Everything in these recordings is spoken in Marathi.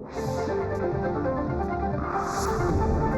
Thank you.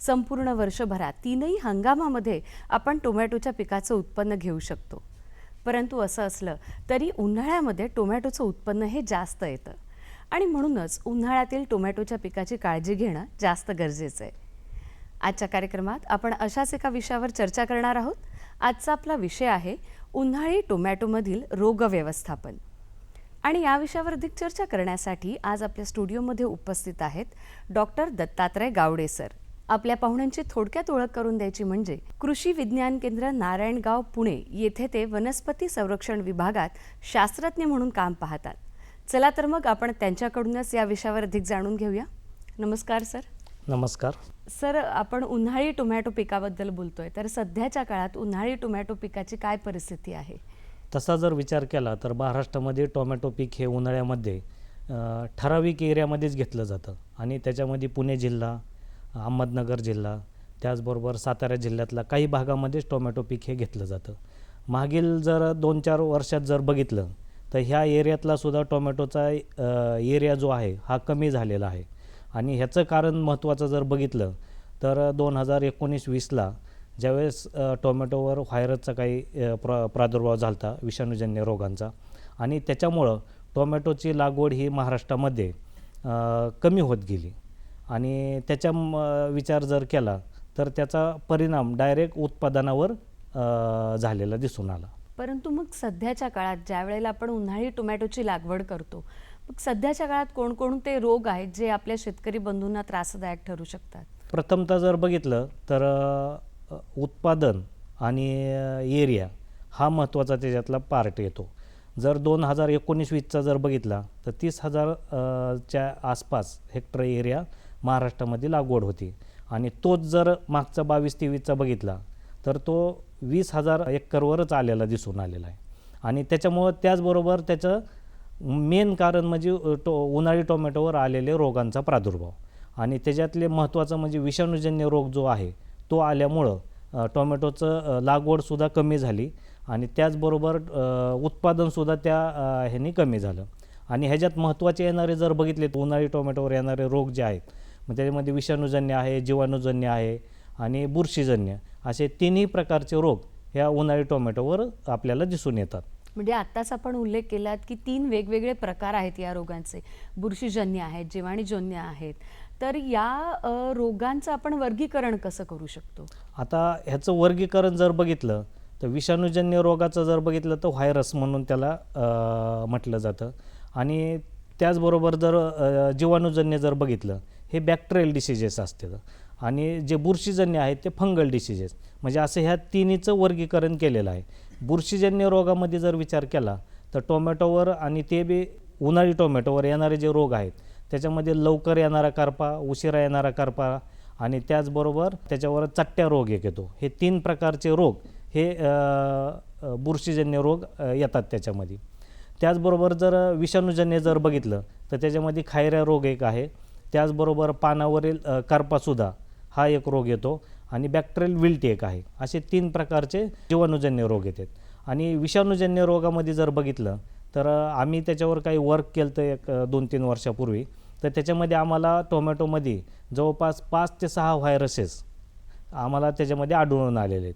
संपूर्ण वर्षभरात तीनही हंगामामध्ये आपण टोमॅटोच्या पिकाचं उत्पन्न घेऊ शकतो. परंतु असं असलं तरी उन्हाळ्यामध्ये टोमॅटोचं उत्पन्न हे जास्त येतं. आणि म्हणूनच उन्हाळ्यातील टोमॅटोच्या पिकाची काळजी घेणं जास्त गरजेचं आहे. आजच्या कार्यक्रमात आपण अशाच एका विषयावर चर्चा करणार आहोत. आजचा आपला विषय आहे उन्हाळी टोमॅटोमधील रोगव्यवस्थापन. आणि या विषयावर अधिक चर्चा करण्यासाठी आज आपल्या स्टुडिओमध्ये उपस्थित आहेत डॉक्टर दत्तात्रय गावडे सर. आपल्या पाहुण्यांची थोडक्यात ओळख करून द्यायची म्हणजे कृषी विज्ञान केंद्र नारायणगाव पुणे येथे ते वनस्पती संरक्षण विभागात शास्त्रज्ञ म्हणून काम पाहतात. चला तर मग आपण त्यांच्याकडूनच या विषयावर अधिक जाणून घेऊया. नमस्कार सर. नमस्कार. सर आपण उन्हाळी टोमॅटो पिकाबद्दल बोलतोय. तर सध्याच्या काळात उन्हाळी टोमॅटो पिकाची काय परिस्थिती आहे? तसा जर विचार केला तर महाराष्ट्रामध्ये टोमॅटो पीक हे उन्हाळ्यामध्ये ठराविक एरियामध्येच घेतलं जातं. आणि त्याच्यामध्ये पुणे जिल्हा अहमदनगर जिल्हा त्याचबरोबर सातारा जिल्ह्यातला काही भागामध्येच टोमॅटो पीक हे घेतलं जातं. मागील जर दोन चार वर्षात जर बघितलं तर ह्या एरियातलासुद्धा टोमॅटोचा एरिया जो आहे हा कमी झालेला आहे. आणि ह्याचं कारण महत्त्वाचं जर बघितलं तर दोन हजार एकोणीस वीसला ज्यावेळेस टोमॅटोवर व्हायरसचा काही प्र प्रादुर्भाव झाला होता विषाणूजन्य रोगांचा आणि त्याच्यामुळं टोमॅटोची लागवड ही महाराष्ट्रामध्ये कमी होत गेली. आणि त्याच्या विचार जर केला तर त्याचा परिणाम डायरेक्ट उत्पादनावर झालेला दिसून आला. परंतु मग सध्याच्या काळात ज्या वेळेला आपण उन्हाळी टोमॅटोची लागवड करतो मग सध्याच्या काळात कोणकोणते रोग आहेत जे आपल्या शेतकरी बंधूंना त्रासदायक ठरू शकतात? प्रथमतः जर बघितलं तर उत्पादन आणि एरिया हा महत्त्वाचा त्याच्यातला पार्ट येतो. जर दोन हजार एकोणीस वीसचा जर बघितला तर तीस हजार अ, च्या आसपास हेक्टर एरिया महाराष्ट्रामध्ये लागवड होती. आणि तोच जर मागचा बावीस तेवीसचा बघितला तर तो वीस हजार एकरवरच आलेला दिसून आलेला आहे. आणि त्याच्यामुळं त्याचबरोबर त्याचं मेन कारण म्हणजे टो उन्हाळी टोमॅटोवर आलेले रोगांचा प्रादुर्भाव. आणि त्याच्यातले महत्त्वाचं म्हणजे विषाणूजन्य रोग जो आहे तो आल्यामुळं टोमॅटोचं लागवडसुद्धा कमी झाली. आणि त्याचबरोबर उत्पादनसुद्धा त्या अ, ह्यानी कमी झालं. आणि ह्याच्यात महत्त्वाचे येणारे जर बघितले तर उन्हाळी टोमॅटोवर येणारे रोग जे आहेत मग त्याच्यामध्ये विषाणूजन्य आहे जीवाणूजन्य आहे आणि बुरशीजन्य असे तिन्ही प्रकारचे रोग ह्या उन्हाळी टोमॅटोवर आपल्याला दिसून येतात. म्हणजे आत्ताच आपण उल्लेख केलात की तीन वेगवेगळे प्रकार आहेत या रोगांचे. बुरशीजन्य आहेत जीवाणूजन्य आहेत. तर या रोगांचं आपण वर्गीकरण कसं करू शकतो? आता ह्याचं वर्गीकरण जर बघितलं तर विषाणूजन्य रोगाचं जर बघितलं तर व्हायरस म्हणून त्याला म्हटलं जातं. आणि त्याचबरोबर जर जीवाणूजन्य जर बघितलं हे बॅक्टेरियल डिसिजेस असतात. आणि जे बुरशीजन्य आहेत ते फंगल डिसिजेस. म्हणजे असं ह्या तिन्हीचं वर्गीकरण केलेलं आहे. बुरशीजन्य रोगामध्ये जर विचार केला तर टोमॅटोवर आणि ते बी उन्हाळी टोमॅटोवर येणारे जे रोग आहेत त्याच्यामध्ये लवकर येणारा करपा उशिरा येणारा करपा आणि त्याचबरोबर त्याच्यावर चट्ट्या रोग एक येतो. हे तीन प्रकारचे रोग हे बुरशीजन्य रोग येतात त्याच्यामध्ये. त्याचबरोबर जर विषाणूजन्य जर बघितलं तर त्याच्यामध्ये खायऱ्या रोग एक आहे. त्याचबरोबर पानावरील अ, करपासुद्धा हा एक रोग येतो आणि बॅक्टेरियल विल्ट एक आहे. असे तीन प्रकारचे जीवाणूजन्य रोग येतात. आणि विषाणूजन्य रोगामध्ये जर बघितलं तर आम्ही त्याच्यावर काही वर्क केलं तर एक दोन तीन वर्षापूर्वी. तर त्याच्यामध्ये आम्हाला टोमॅटोमध्ये जवळपास पाच ते सहा व्हायरसेस आम्हाला त्याच्यामध्ये आढळून आलेले आहेत.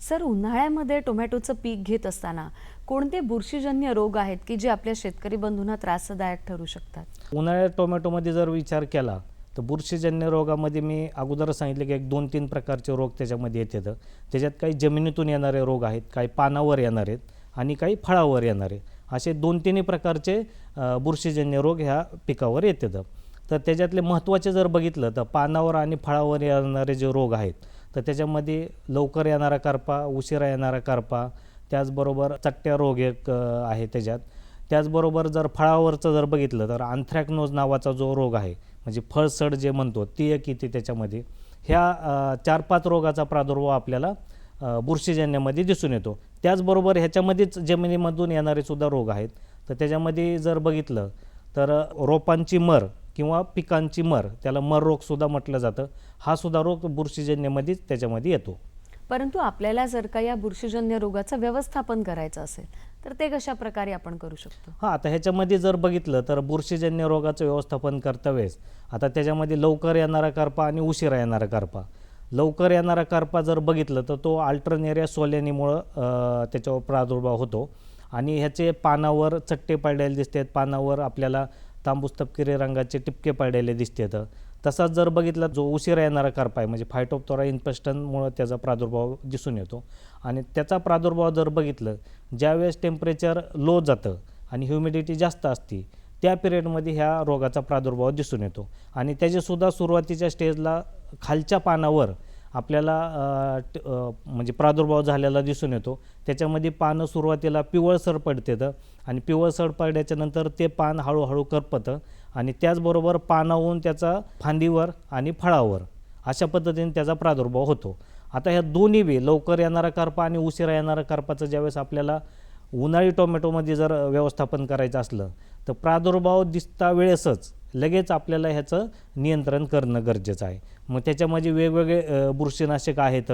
सर उन्हाळ्यामध्ये टोमॅटोचं पीक घेत असताना कोणते बुरशीजन्य रोग आहेत की जे आपल्या शेतकरी बंधूंना त्रासदायक ठरू शकतात? उन्हाळ्यात टोमॅटोमध्ये जर विचार केला तर बुरशीजन्य रोगामध्ये मी अगोदर सांगितले की एक दोन तीन प्रकारचे रोग त्याच्यामध्ये येतात. त्याच्यात काही जमिनीतून येणारे रोग आहेत काही पानावर येणार आहेत आणि काही फळावर येणारे असे दोन तिन्ही प्रकारचे बुरशीजन्य रोग ह्या पिकावर येतात. तर त्याच्यातले महत्त्वाचे जर बघितलं तर पानावर आणि फळावर येणारे जे रोग आहेत तर त्याच्यामध्ये लवकर येणारा करपा उशिरा येणारा करपा त्याचबरोबर चट्ट्या रोग एक आहे त्याच्यात. त्याचबरोबर जर फळावरचं जर बघितलं तर अँथ्रॅक्नोज नावाचा जो रोग आहे म्हणजे फळसड जे म्हणतो ती एक येते त्याच्यामध्ये. ह्या चार पाच रोगाचा प्रादुर्भाव आपल्याला बुरशीजन्यामध्ये दिसून येतो. त्याचबरोबर ह्याच्यामध्येच जमिनीमधून येणारे सुद्धा रोग आहेत. तर त्याच्यामध्ये जर बघितलं तर रोपांची मर किंवा पिकांची मर त्याला मर रोगसुद्धा म्हटलं जातं. हा सुद्धा रोग बुरशीजन्यामध्येच त्याच्यामध्ये येतो. परंतु आपल्याला जर का या बुरशीजन्य रोगाचं व्यवस्थापन करायचं असेल तर ते कशा प्रकारे आपण करू शकतो? हां आता ह्याच्यामध्ये जर बघितलं तर बुरशीजन्य रोगाचं व्यवस्थापन करता वेळेस आता त्याच्यामध्ये लवकर येणारा करपा आणि उशिरा येणारा करपा. लवकर येणारा करपा जर बघितलं तर तो अल्टरनेरिया सोल्यानीमुळं त्याच्यावर प्रादुर्भाव होतो. आणि ह्याचे पानावर चट्टे पडलेले दिसतात. पानावर आपल्याला तांबूस तपकिरी रंगाचे टिपके पडलेले दिसतात तसाच जर बघितला जो उशिरा येणारा करपा म्हणजे फायटोप्तोरा इन्फेस्टनमुळं त्याचा प्रादुर्भाव दिसून येतो. आणि त्याचा प्रादुर्भाव जर बघितलं ज्यावेळेस टेम्परेचर लो जातं आणि ह्युमिडिटी जास्त असते त्या पिरियडमध्ये ह्या रोगाचा प्रादुर्भाव दिसून येतो. आणि त्याचेसुद्धा सुरुवातीच्या स्टेजला खालच्या पानावर आपल्याला ट- म्हणजे प्रादुर्भाव झालेला दिसून येतो. त्याच्यामध्ये पानं सुरुवातीला पिवळसर पडतेतं आणि पिवळसर पडल्याच्यानंतर ते पान हळूहळू करपतं आणि त्याचबरोबर पानावून त्याचा फांदीवर आणि फळावर अशा पद्धतीने त्याचा प्रादुर्भाव होतो. आता ह्या दोन्ही बी लवकर येणारा करपा आणि उशिरा येणारा करपाचं ज्यावेळेस आपल्याला उन्हाळी टोमॅटोमध्ये जर व्यवस्थापन करायचं असलं तर प्रादुर्भाव दिसता वेळेसच लगेच आपल्याला ह्याचं नियंत्रण करणं गरजेचं आहे. मग त्याच्यामध्ये वेगवेगळे बुरशीनाशक आहेत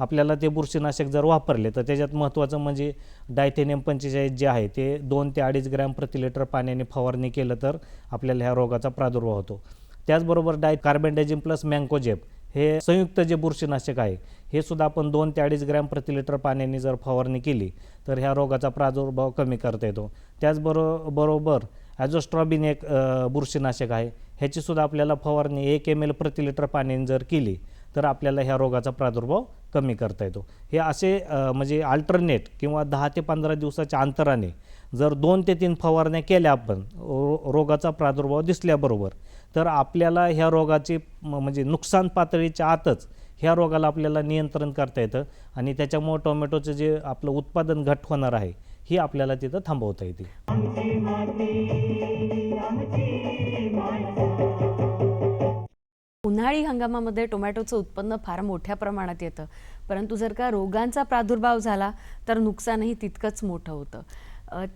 आपल्याला ते बुरशीनाशक जर वापरले तर त्याच्यात महत्त्वाचं म्हणजे डायथेनियम पंचेचाळीस जे आहे ते दोन ते अडीच ग्रॅम प्रति लिटर पाण्याने फवारणी केलं तर आपल्याला ह्या रोगाचा प्रादुर्भाव होतो. त्याचबरोबर डाय कार्बेंडायजिम प्लस मँकोजेप हे संयुक्त जे बुरशीनाशक आहे हे सुद्धा आपण दोन ते अडीच ग्रॅम प्रति लिटर पाण्याने जर फवारणी केली तर ह्या रोगाचा प्रादुर्भाव कमी करता येतो. त्याचबरो बरोबर ॲझोस्ट्रॉबिन एक बुरशीनाशक आहे ह्याचीसुद्धा आपल्याला फवारणी एक एम एल प्रति लिटर पाण्याने जर केली तर आपल्याला ह्या रोगाचा प्रादुर्भाव कमी करता येतो. हे असे म्हणजे अल्टरनेट किंवा दहा ते पंधरा दिवसाच्या अंतराने जर दोन ते तीन फवारण्या केल्या आपण रो रोगाचा प्रादुर्भाव दिसल्याबरोबर तर आपल्याला ह्या रोगाची म्हणजे नुकसान पातळीच्या आतच ह्या रोगाला आपल्याला नियंत्रण करता येतं आणि त्याच्यामुळं टोमॅटोचं जे आपलं उत्पादन घट होणार आहे ही आपल्याला तिथं थांबवता येते आमची माती आमची माणसं. उन्हाळी हंगामामध्ये टोमॅटोचं उत्पन्न फार मोठ्या प्रमाणात येतं. परंतु जर का रोगांचा प्रादुर्भाव झाला तर नुकसानही तितकंच मोठं होतं.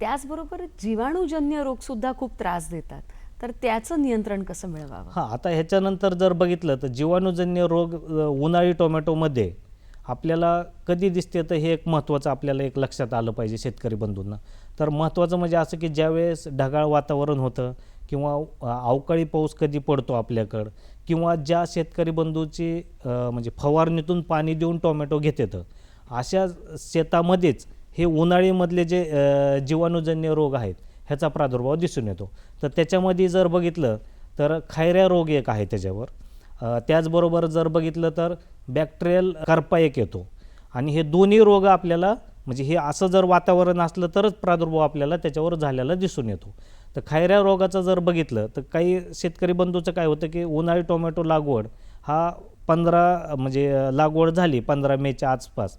त्याचबरोबर जीवाणूजन्य रोगसुद्धा खूप त्रास देतात. तर त्याचं नियंत्रण कसं मिळवावं? हां आता ह्याच्यानंतर जर बघितलं तर जीवाणूजन्य रोग उन्हाळी टोमॅटोमध्ये आपल्याला कधी दिसते तर हे एक महत्त्वाचं आपल्याला एक लक्षात आलं पाहिजे शेतकरी बंधूंना. तर महत्त्वाचं म्हणजे असं की ज्यावेळेस ढगाळ वातावरण होतं किंवा अवकाळी पाऊस कधी पडतो आपल्याकडं किंवा ज्या शेतकरी बंधूची म्हणजे फवारणीतून पाणी देऊन टोमॅटो घेतात अशा शेतामध्येच हे उन्हाळीमधले जे जीवाणूजन्य रोग आहेत ह्याचा प्रादुर्भाव दिसून येतो. तर त्याच्यामध्ये जर बघितलं तर खैऱ्या रोग एक आहे त्याच्यावर. त्याचबरोबर जर बघितलं तर बॅक्टेरियल करपा एक येतो. आणि हे दोन्ही रोग आपल्याला म्हणजे हे असं जर वातावरण असलं तरच प्रादुर्भाव आपल्याला त्याच्यावर झालेला दिसून येतो. तर खैऱ्या रोगाचं जर बघितलं तर काही शेतकरी बंधूचं काय होतं की उन्हाळी टोमॅटो लागवड हा पंधरा म्हणजे लागवड झाली पंधरा मेच्या आसपास.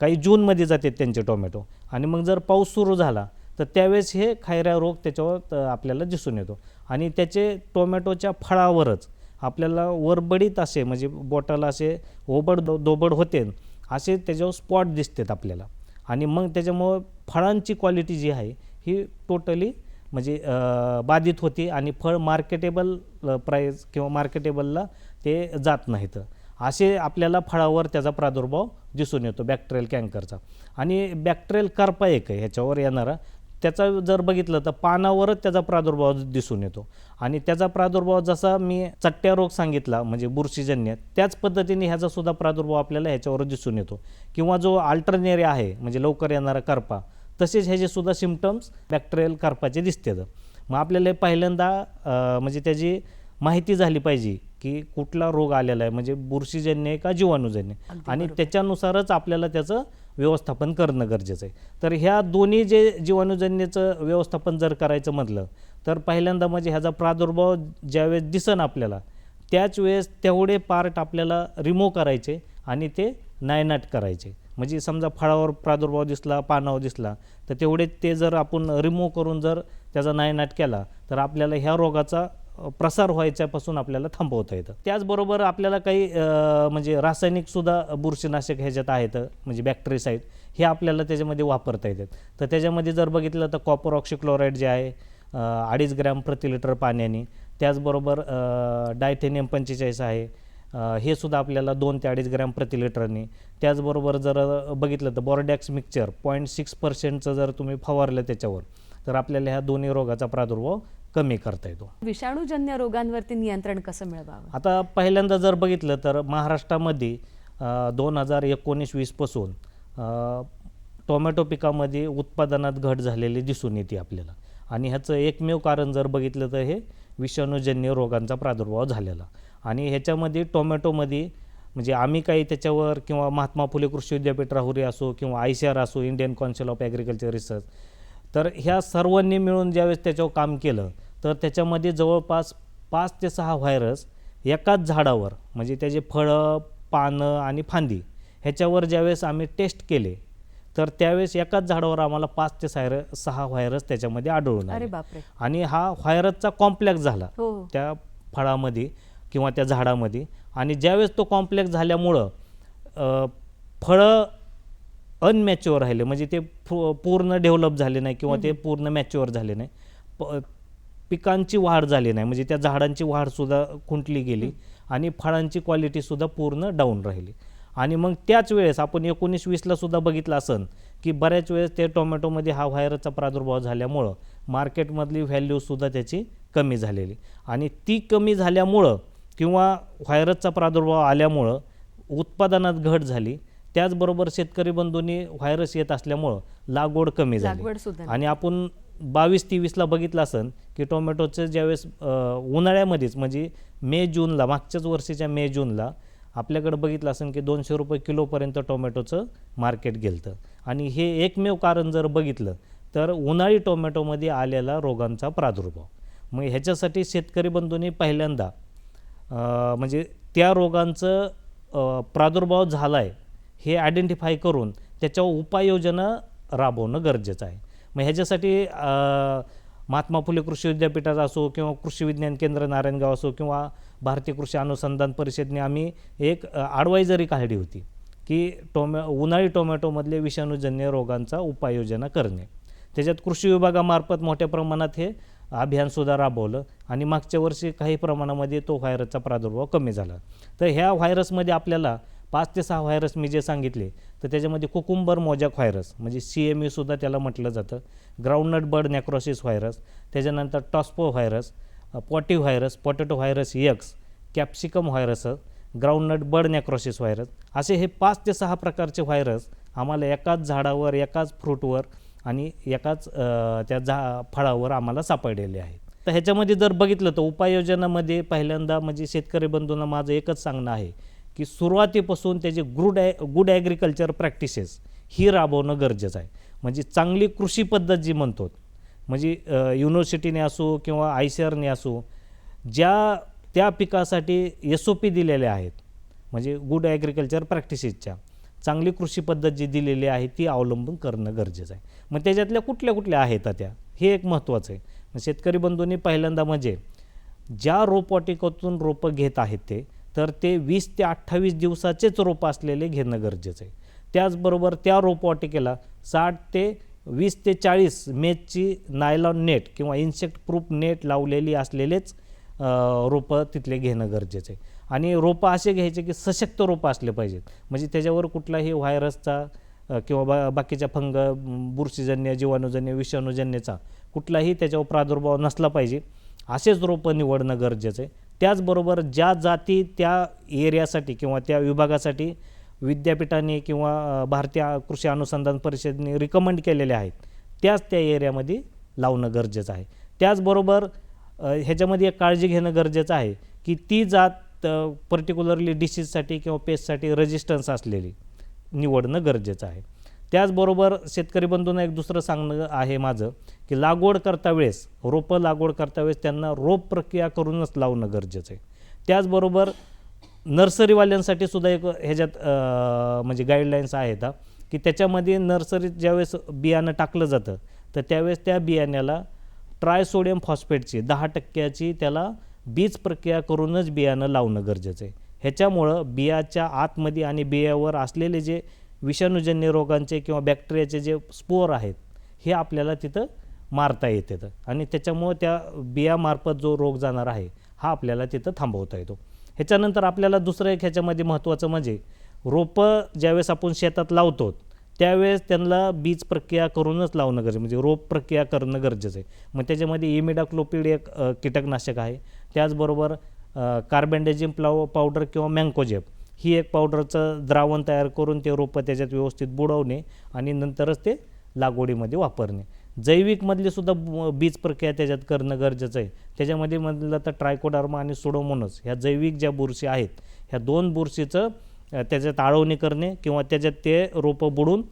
काही जूनमध्ये जातात त्यांचे टोमॅटो. आणि मग जर पाऊस सुरू झाला तर त्यावेळेस हे खैऱ्या रोग त्याच्यावर आपल्याला दिसून येतो. आणि त्याचे टोमॅटोच्या फळावरच आपल्याला वरबडीत असे म्हणजे बोटाला असे ओबड दो दोबड होते असे त्याच्यावर स्पॉट दिसतात आपल्याला. आणि मग त्याच्यामुळं फळांची क्वालिटी जी आहे ही टोटली म्हणजे बाधित होती आणि फळ मार्केटेबल प्राईज किंवा मार्केटेबलला ते जात नाहीत. असे आपल्याला फळावर त्याचा प्रादुर्भाव दिसून येतो बॅक्टेरियल कॅन्करचा आणि बॅक्टेरियल करपा एक आहे ह्याच्यावर येणारा त्याचा जर बघितलं तर पानावरच त्याचा प्रादुर्भाव दिसून येतो. आणि त्याचा प्रादुर्भाव जसा मी चट्ट्या रोग सांगितला म्हणजे बुरशीजन्य त्याच पद्धतीने ह्याचा सुद्धा प्रादुर्भाव आपल्याला ह्याच्यावर दिसून येतो. किंवा जो अल्टरनेरिया आहे म्हणजे लवकर येणारा करपा तसेच ह्याचे सुद्धा सिमटम्स बॅक्टेरियल करपाचे दिसतात. मग आपल्याला पहिल्यांदा म्हणजे त्याची माहिती झाली पाहिजे की कुठला रोग आलेला आहे म्हणजे बुरशीजन्य का जीवाणूजन्य आणि. त्याच्यानुसारच आपल्याला त्याचं व्यवस्थापन करणं गरजेचं आहे. तर ह्या दोन्ही जे जीवाणूजन्यचं व्यवस्थापन जर करायचं म्हटलं तर पहिल्यांदा म्हणजे ह्याचा प्रादुर्भाव ज्यावेळेस दिसन आपल्याला त्याच वेळेस तेवढे पार्ट आपल्याला रिमूव्ह करायचे आणि ते नायनाट करायचे. म्हणजे समजा फळावर प्रादुर्भाव दिसला पानावर दिसला तर तेवढे ते जर आपण रिमूव्ह करून जर त्याचा नायनाट केला तर आपल्याला ह्या रोगाचा प्रसार व्हायच्यापासून आपल्याला थांबवता येतं. त्याचबरोबर आपल्याला काही म्हणजे रासायनिकसुद्धा बुरशीनाशक ह्याच्यात आहेत म्हणजे बॅक्टेरिसाईड हे आपल्याला त्याच्यामध्ये वापरता येतात. तर त्याच्यामध्ये जर बघितलं तर कॉपर ऑक्सिक्लोराईड जे आहे अडीच ग्रॅम प्रति लिटर पाण्याने त्याचबरोबर डायथेनियम पंचेचाळीस आहे हे सुद्धा आपल्याला दोन ते अडीच ग्रॅम प्रति लिटरने. त्याचबरोबर जर बघितलं तर बॉर्डॅक्स मिक्सचर पॉईंट सिक्स पर्सेंटचं जर तुम्ही फवारलं त्याच्यावर तर आपल्याला ह्या दोन्ही रोगाचा प्रादुर्भाव कमी करता येतो. विषाणूजन्य रोगांवरती नियंत्रण कसं मिळवावं? आता पहिल्यांदा जर बघितलं तर महाराष्ट्रामध्ये दोन हजार एकोणीस वीसपासून टोमॅटो पिकामध्ये उत्पादनात घट झालेली दिसून येते आपल्याला. आणि ह्याचं एकमेव कारण जर बघितलं तर हे विषाणूजन्य रोगांचा प्रादुर्भाव झालेला. आणि ह्याच्यामध्ये टोमॅटोमध्ये म्हणजे आम्ही काही त्याच्यावर किंवा महात्मा फुले कृषी विद्यापीठ राहुरी असो किंवा आय सी आर असो Indian council of agriculture research तर ह्या सर्वांनी मिळून ज्यावेळेस त्याच्यावर काम केलं तर त्याच्यामध्ये जवळपास पाच ते सहा व्हायरस एकाच झाडावर म्हणजे त्याचे फळं पानं आणि फांदी ह्याच्यावर ज्यावेळेस आम्ही टेस्ट केले तर त्यावेळेस एकाच झाडावर आम्हाला पाच ते सायर सहा व्हायरस त्याच्यामध्ये आढळून आले. आणि हा व्हायरसचा कॉम्प्लेक्स झाला हो. त्या फळामध्ये किंवा त्या झाडामध्ये. आणि ज्यावेळेस तो कॉम्प्लेक्स झाल्यामुळं फळं अनमॅच्युअर राहिले. म्हणजे ते पूर्ण डेव्हलप झाले नाही किंवा ते पूर्ण मॅच्युअर झाले नाही. प पिकांची वाढ झाली नाही. म्हणजे त्या झाडांची वाढसुद्धा खुंटली गेली आणि फळांची क्वालिटीसुद्धा पूर्ण डाऊन राहिली. आणि मग त्याच वेळेस आपण एकोणीस वीसला सुद्धा बघितलं असन की बऱ्याच वेळेस ते टोमॅटोमध्ये हा व्हायरसचा प्रादुर्भाव झाल्यामुळं मार्केटमधली व्हॅल्यूसुद्धा त्याची कमी झालेली. आणि ती कमी झाल्यामुळं किंवा व्हायरसचा प्रादुर्भाव आल्यामुळं उत्पादनात घट झाली. त्याचबरोबर शेतकरी बंधूंनी व्हायरस येत असल्यामुळं लागवड कमी झाली. लागवड. आणि आपण बावीस तेवीसला बघितलं असन की टोमॅटोचं ज्यावेळेस अ, उन्हाळ्यामध्येच म्हणजे मे जूनला मागच्याच वर्षीच्या मे जूनला आपल्याकडे बघितलं असेल की दोनशे रुपये किलोपर्यंत टोमॅटोचं मार्केट गेलतं. आणि हे एकमेव कारण जर बघितलं तर उन्हाळी टोमॅटोमध्ये आलेला रोगांचा प्रादुर्भाव. मग ह्याच्यासाठी शेतकरी बंधूंनी पहिल्यांदा अ, म्हणजे त्या रोगांचं अ, प्रादुर्भाव झाला आहे हे आयडेंटिफाय करून त्याच्यावर उपाययोजना राबवणं गरजेचं आहे. मग ह्याच्यासाठी महात्मा फुले कृषी विद्यापीठात असो किंवा कृषी विज्ञान केंद्र नारायणगाव असो किंवा भारतीय कृषी अनुसंधान परिषदने आम्ही एक ॲडवायझरी काढली होती की टोमॅ उन्हाळी टोमॅटोमधले विषाणूजन्य रोगांचा उपाययोजना करणे. त्याच्यात कृषी विभागामार्फत मोठ्या प्रमाणात हे अभियानसुद्धा राबवलं आणि मागच्या वर्षी काही प्रमाणामध्ये तो व्हायरसचा प्रादुर्भाव कमी झाला. तर ह्या व्हायरसमध्ये आपल्याला पाच ते सहा व्हायरस मी जे सांगितले तर त्याच्यामध्ये कुकुंबर मोजॅक व्हायरस म्हणजे सी एम सुद्धा त्याला म्हटलं जातं. ग्राउंडनट बर्ड नॅक्रोसिस व्हायरस त्याच्यानंतर tospo virus poty virus potato virus X capsicum virus groundnut bird necrosis virus असे हे पाच ते सहा प्रकारचे व्हायरस आम्हाला एकाच झाडावर एकाच फ्रूटवर आणि एकाच त्या झा फळावर आम्हाला सापडलेले आहेत. तर ह्याच्यामध्ये जर बघितलं तर उपाययोजनामध्ये पहिल्यांदा म्हणजे शेतकरी बंधूंना माझं एकच सांगणं आहे की सुरुवातीपासून त्याचे गुड ॲ गुड ॲग्रिकल्चर प्रॅक्टिसेस ही राबवणं गरजेचं आहे. म्हणजे चांगली कृषी पद्धत जी म्हणतो म्हणजे युनिव्हर्सिटीने असो किंवा आय सी आरने असो ज्या त्या पिकासाठी एस ओ पी दिलेल्या आहेत म्हणजे गुड ॲग्रिकल्चर प्रॅक्टिसेसच्या चांगली कृषी पद्धत जी दिलेली आहे ती अवलंबून करणं गरजेचं आहे. मग त्याच्यातल्या कुठल्या कुठल्या आहेत त्या? हे एक महत्त्वाचं आहे. शेतकरी बंधूंनी पहिल्यांदा म्हणजे ज्या रोपवाटिकेतून रोपं घेत आहेत ते तर ते वीस ते अठ्ठावीस दिवसाचेच रोपं असलेले घेणं गरजेचं आहे. त्याचबरोबर त्या रोपवाटिकेला साठ ते वीस ते चाळीस मेचची नायलॉन नेट किंवा इन्सेक्ट प्रूफ नेट लावलेली असलेलेच रोपं तिथले घेणं गरजेचं आहे. आणि रोपं असे घ्यायचे की सशक्त रोपं असले पाहिजेत. म्हणजे त्याच्यावर कुठलाही व्हायरसचा किंवा बा बाकीच्या फंग बुरशीजन्य जीवाणूजन्य विषाणूजन्यचा कुठलाही त्याच्यावर प्रादुर्भाव नसला पाहिजे. असेच रोपं निवडणं गरजेचं आहे. त्याचबरोबर ज्या जाती त्या एरियासाठी किंवा त्या विभागासाठी विद्यापीठाने किंवा भारतीय कृषी अनुसंधान परिषदेने रिकमेंड केलेल्या आहेत त्याच त्या एरियामध्ये लावणं गरजेचं आहे. त्याचबरोबर ह्याच्यामध्ये एक काळजी घेणं गरजेचं आहे की ती जात पर्टिक्युलरली डिसीजसाठी किंवा पेस्टसाठी रेजिस्टन्स असलेली निवडणं गरजेचं आहे. त्याचबरोबर शेतकरी बंधूंना एक दुसरं सांगणं आहे माझं की लागवड करता वेळेस रोपं लागवड करता वेळेस त्यांना रोप प्रक्रिया करूनच लावणं गरजेचं आहे. त्याचबरोबर नर्सरीवाल्यांसाठी सुद्धा एक ह्याच्यात म्हणजे गाईडलाईन्स आहेत की त्याच्यामध्ये नर्सरीत ज्यावेळेस बियाणं टाकलं जातं तर त्यावेळेस त्या बियाण्याला ट्रायसोडियम फॉस्फेटची दहा टक्क्याची त्याला बीज प्रक्रिया करूनच बियाणं लावणं गरजेचं आहे. ह्याच्यामुळं बियाच्या आतमध्ये आणि बियावर असलेले जे विषाणूजन्य रोगांचे किंवा बॅक्टेरियाचे जे स्पोअर आहेत हे आपल्याला तिथं मारता येतात. आणि त्याच्यामुळं त्या बियामार्फत जो रोग जाणार आहे हा आपल्याला तिथं थांबवता येतो. ह्याच्यानंतर आपल्याला दुसरं एक ह्याच्यामध्ये महत्त्वाचं म्हणजे रोपं ज्यावेळेस आपण शेतात लावतो त्यावेळेस त्यांना बीज प्रक्रिया करूनच लावणं गरजेचं म्हणजे रोप प्रक्रिया करणं गरजेचं आहे. मग त्याच्यामध्ये इमिडाक्लोपिड एक कीटकनाशक आहे. त्याचबरोबर कार्बेंडेजिम प्लाव पावडर किंवा मँकोजेप ही एक पावडरचं द्रावण तयार करून ते रोपं त्याच्यात व्यवस्थित बुडवणे आणि नंतरच ते लागवडीमध्ये वापरणे. जैविकमधली सुद्धा बीज प्रक्रिया त्याच्यात करणं गरजेचं आहे. त्याच्यामध्ये म्हटलं तर ट्रायकोडार्मा आणि सुडोमोनस ह्या जैविक ज्या बुरशी आहेत ह्या दोन बुरशीचं त्याच्यात आळवणी करणे किंवा त्याच्यात ते रोपं बुडून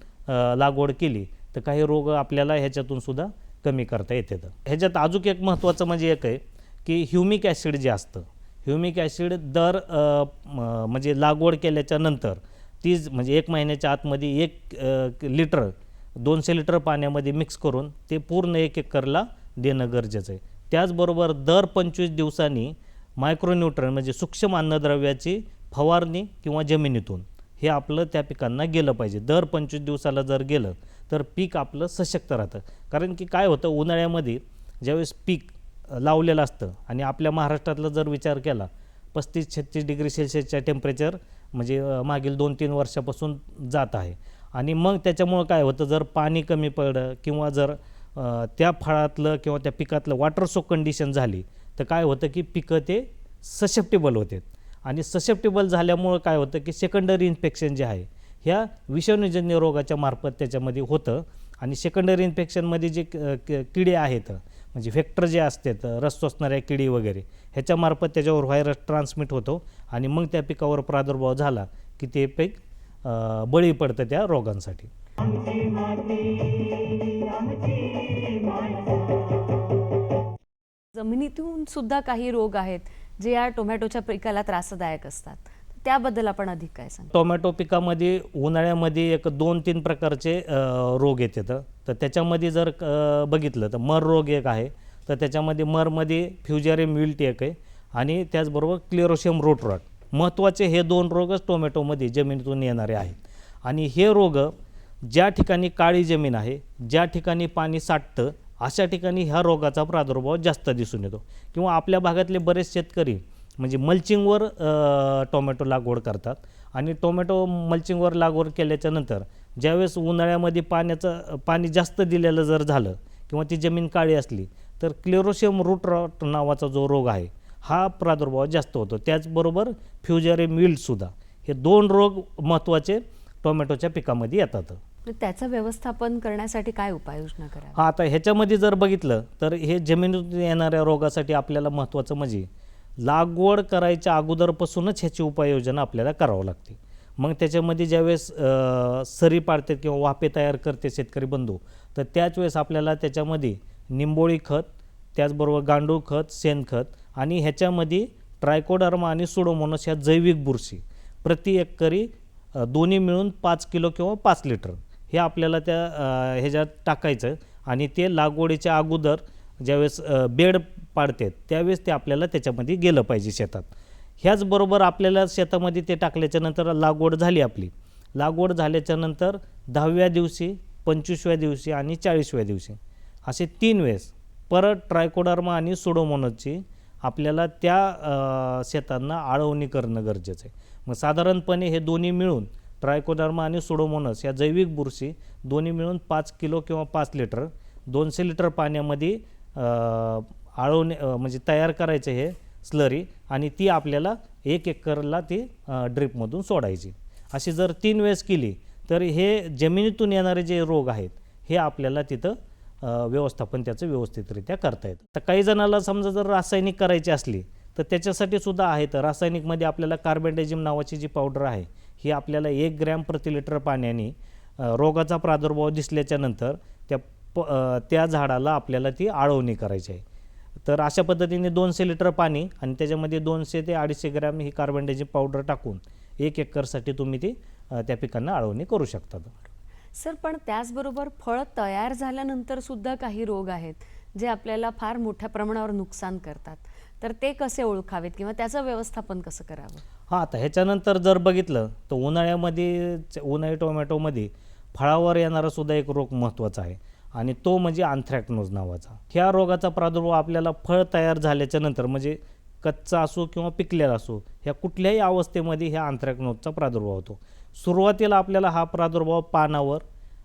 लागवड केली तर काही रोग आपल्याला ह्याच्यातून सुद्धा कमी करता येतात. ह्याच्यात अजून एक महत्त्वाचं म्हणजे एक आहे की ह्युमिक ॲसिड जे असतं ह्युमिक ॲसिड दर म्हणजे लागवड केल्याच्यानंतर तीच म्हणजे एक महिन्याच्या आतमध्ये एक लिटर दोनशे लिटर पाण्यामध्ये मिक्स करून ते पूर्ण एक एकरला देणं गरजेचं आहे. त्याचबरोबर दर पंचवीस दिवसांनी मायक्रोन्यूट्रन म्हणजे सूक्ष्म अन्नद्रव्याची फवारणी किंवा जमिनीतून हे आपलं त्या पिकांना गेलं पाहिजे. दर पंचवीस दिवसाला जर गेलं तर पीक आपलं सशक्त राहतं. कारण की काय होतं उन्हाळ्यामध्ये ज्यावेळेस पीक लावलेलं असतं. आणि आपल्या महाराष्ट्रातला जर विचार केला पस्तीस छत्तीस डिग्री सेल्सिअसच्या टेम्परेचर म्हणजे मागील दोन तीन वर्षापासून जात आहे. आणि मग त्याच्यामुळं काय होतं जर पाणी कमी पडलं किंवा जर त्या फळातलं किंवा त्या पिकातलं वॉटर सो कंडिशन झाली तर काय होतं की पिकं ते ससेप्टेबल होते. आणि ससेप्टेबल झाल्यामुळं काय होतं की सेकंडरी इन्फेक्शन जे आहे ह्या विषाणूजन्य रोगाच्या मार्फत त्याच्यामध्ये होतं. आणि सेकंडरी इन्फेक्शनमध्ये जे क- किडे आहेत म्हणजे व्हेक्टर जे असतात रस असणाऱ्या किडी वगैरे ह्याच्यामार्फत त्याच्यावर व्हायरस ट्रान्समिट होतो आणि मग त्या पिकावर प्रादुर्भाव झाला की ते पीक बळी पडतं त्या रोगांसाठी. जमिनीतून सुद्धा काही रोग आहेत जे या टोमॅटोच्या पिकाला त्रासदायक असतात. त्याबद्दल आपण अधिक काय सांग? टोमॅटो पिकामध्ये उन्हाळ्यामध्ये एक दोन तीन प्रकारचे रोग येतात तर त्याच्यामध्ये जर बघितलं तर मर रोग एक आहे. तर त्याच्यामध्ये मरमध्ये फ्युजारियम विल्ट एक आहे. आणि त्याचबरोबर क्लिरोशियम रोटरॉट महत्त्वाचे हे दोन रोगच टोमॅटोमध्ये जमिनीतून येणारे आहेत. आणि हे रोग ज्या ठिकाणी काळी जमीन आहे ज्या ठिकाणी पाणी साठतं अशा ठिकाणी ह्या रोगाचा प्रादुर्भाव जास्त दिसून येतो. किंवा आपल्या भागातले बरेच शेतकरी म्हणजे मल्चिंगवर टोमॅटो लागवड करतात. आणि टोमॅटो मल्चिंगवर लागवड केल्याच्यानंतर ज्यावेळेस उन्हाळ्यामध्ये पाण्याचं पाणी जास्त दिलेलं जर झालं किंवा ती जमीन काळी असली तर क्लेरोशियम रूट रॉट नावाचा जो रोग आहे हा प्रादुर्भाव जास्त होतो. त्याचबरोबर फ्युजरियम विल्डसुद्धा हे दोन रोग महत्त्वाचे टोमॅटोच्या पिकामध्ये येतात. त्याचं व्यवस्थापन करण्यासाठी काय उपाययोजना करावी? हा आता ह्याच्यामध्ये जर बघितलं तर हे जमिनीतून येणाऱ्या रोगासाठी आपल्याला महत्त्वाचं म्हणजे लागवड करायच्या अगोदरपासूनच ह्याची उपाययोजना आपल्याला करावं लागते. मग त्याच्यामध्ये ज्यावेळेस सरी पाडतात किंवा वाफे तयार करते शेतकरी बंधू तर त्याच वेळेस आपल्याला त्याच्यामध्ये निंबोळी खत त्याचबरोबर गांडूळ खत शेणखत आणि ह्याच्यामध्ये ट्रायकोडर्मा आणि सुडोमोनस ह्या जैविक बुरशी प्रति एकरी दोन्ही मिळून पाच किलो किंवा पाच लिटर हे आपल्याला त्या ह्याच्यात टाकायचं आणि ते लागवडीच्या अगोदर ज्यावेळेस बेड पाडतात त्यावेळेस ते आपल्याला त्याच्यामध्ये गेलं पाहिजे शेतात. ह्याचबरोबर आपल्याला शेतामध्ये ते टाकल्याच्या नंतर लागवड झाली आपली. लागवड झाल्याच्यानंतर दहाव्या दिवशी पंचवीसव्या दिवशी आणि चाळीसव्या दिवशी असे तीन वेळेस परत ट्रायकोडर्मा आणि सुडोमोनसची आपल्याला त्या शेतांना आळवणी करणं गरजेचं आहे. मग साधारणपणे हे दोन्ही मिळून ट्रायकोडर्मा आणि सुडोमोनस या जैविक बुरशी दोन्ही मिळून पाच किलो किंवा पाच लिटर दोनशे लिटर पाण्यामध्ये वाळवणे म्हणजे तयार करायचं हे स्लरी आणि ती आपल्याला एक एकरला ती ड्रिपमधून सोडायची. अशी जर तीन वेळेस केली तर हे जमिनीतून येणारे जे रोग आहेत हे आपल्याला तिथं व्यवस्थापन त्याचं व्यवस्थितरित्या करता येतं. तर काही जणाला समजा जर रासायनिक करायची असली तर त्याच्यासाठी सुद्धा आहे तर रासायनिकमध्ये आपल्याला कार्बेंडाजिम नावाची जी पावडर आहे ही आपल्याला एक ग्रॅम प्रति लिटर पाण्याने रोगाचा प्रादुर्भाव दिसल्याच्यानंतर त्या प त्या झाडाला आपल्याला ती आळवणी करायची आहे. तर अशा पद्धतीने दोनशे लिटर पाणी आणि त्याच्यामध्ये दोनशे ते अडीचशे ग्रॅम ही कार्बनडायझिम पावडर टाकून एक एकरसाठी तुम्ही ती त्या पिकांना आळवणी करू शकता सर पण त्याचबरोबर फळ तयार झाल्यानंतर सुद्धा काही रोग आहेत जे आपल्याला फार मोठ्या प्रमाणावर नुकसान करतात. तर ते कसे ओळखावेत किंवा त्याचं व्यवस्थापन कसं करावं? हां आता ह्याच्यानंतर जर बघितलं तर उन्हाळ्यामध्ये उन्हाळी टोमॅटोमध्ये फळावर येणारा सुद्धा एक रोग महत्त्वाचा आहे. आणि तो म्हणजे आंथ्रॅक्नोज नावाचा. ह्या रोगाचा प्रादुर्भाव आपल्याला फळ तयार झाल्याच्यानंतर म्हणजे कच्चा असो किंवा पिकलेला असो ह्या कुठल्याही अवस्थेमध्ये ह्या आंथ्रॅक्नोजचा प्रादुर्भाव होतो. सुरुवातीला आपल्याला हा प्रादुर्भाव पानावर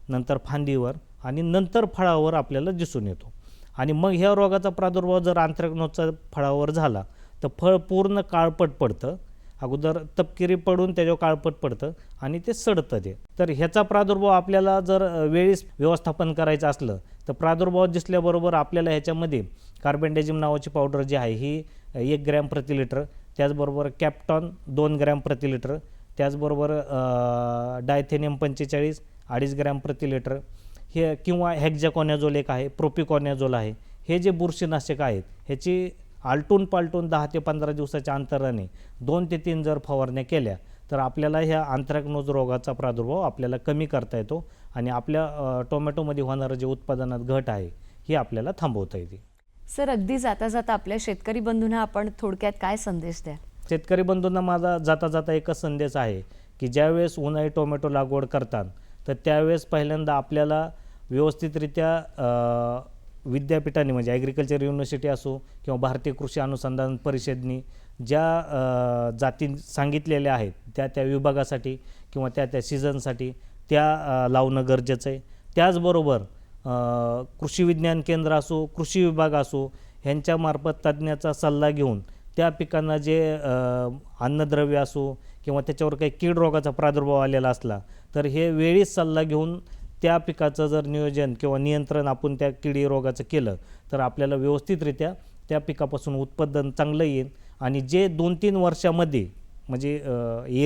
नंतर फांदीवर आणि नंतर फळावर आपल्याला दिसून येतो. आणि मग ह्या रोगाचा प्रादुर्भाव जर आंथ्रॅक्नोजचा फळावर झाला तर फळ पूर्ण काळपट पडतं. अगोदर तपकिरी पडून त्याच्यावर काळपट पडतं आणि ते सडतं ते. तर ह्याचा प्रादुर्भाव आपल्याला जर अ, वेळीच व्यवस्थापन करायचं असलं तर प्रादुर्भाव दिसल्याबरोबर आपल्याला ह्याच्यामध्ये कार्बेंडेजिम नावाची पावडर जी आहे ही एक ग्रॅम प्रति लिटर त्याचबरोबर कॅप्टॉन दोन ग्रॅम प्रति लिटर त्याचबरोबर डायथेनियम पंचेचाळीस अडीच ग्रॅम प्रति लिटर हे किंवा हॅक्झॅकॉनॅझोल एक आहे प्रोपिकॉनॅझोल आहे हे जे बुरशीनाशक आहेत ह्याची आलटून पालटून दहा ते पंधरा दिवसाच्या अंतराने दोन ते तीन जर फवारण्या केल्या तर आपल्याला ह्या आंथ्रॅक्नोज रोगाचा प्रादुर्भाव आपल्याला कमी करता येतो आणि आपल्या टोमॅटोमध्ये होणारं जे उत्पादनात घट आहे ही आपल्याला थांबवता येते. सर अगदी जाता जाता आपल्या शेतकरी बंधूंना आपण थोडक्यात काय संदेश द्या शेतकरी बंधूंना माझा जाता जाता एकच संदेश आहे की ज्यावेळेस उन्हाळी टोमॅटो लागवड करतात तर त्यावेळेस पहिल्यांदा आपल्याला व्यवस्थितरित्या विद्यापीठाने म्हणजे ॲग्रिकल्चर युनिव्हर्सिटी असो किंवा भारतीय कृषी अनुसंधान परिषदनी ज्या जाती सांगितलेल्या आहेत त्या त्या विभागासाठी किंवा त्या त्या सीझनसाठी त्या लावणं गरजेचं आहे. त्याचबरोबर कृषी विज्ञान केंद्र असो कृषी विभाग असो ह्यांच्यामार्फत तज्ज्ञाचा सल्ला घेऊन त्या पिकांना जे अन्नद्रव्य असो किंवा त्याच्यावर काही कीड रोगाचा प्रादुर्भाव आलेला असला तर हे वेळीच सल्ला घेऊन त्या पिकाचं जर नियोजन किंवा नियंत्रण आपण त्या किडी रोगाचं केलं तर आपल्याला व्यवस्थितरित्या त्या पिकापासून उत्पादन चांगलं येईल. आणि जे दोन तीन वर्षामध्ये म्हणजे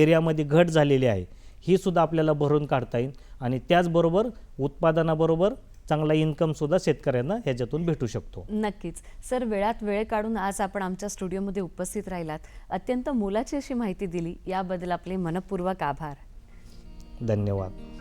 एरियामध्ये घट झालेली आहे ही सुद्धा आपल्याला भरून काढता येईल. आणि त्याचबरोबर उत्पादनाबरोबर चांगला इन्कमसुद्धा शेतकऱ्यांना ह्याच्यातून भेटू शकतो. नक्कीच. सर वेळात वेळ काढून आज आपण आमच्या स्टुडिओमध्ये उपस्थित राहिलात. अत्यंत मोलाची अशी माहिती दिली. याबद्दल आपले मनपूर्वक आभार. धन्यवाद.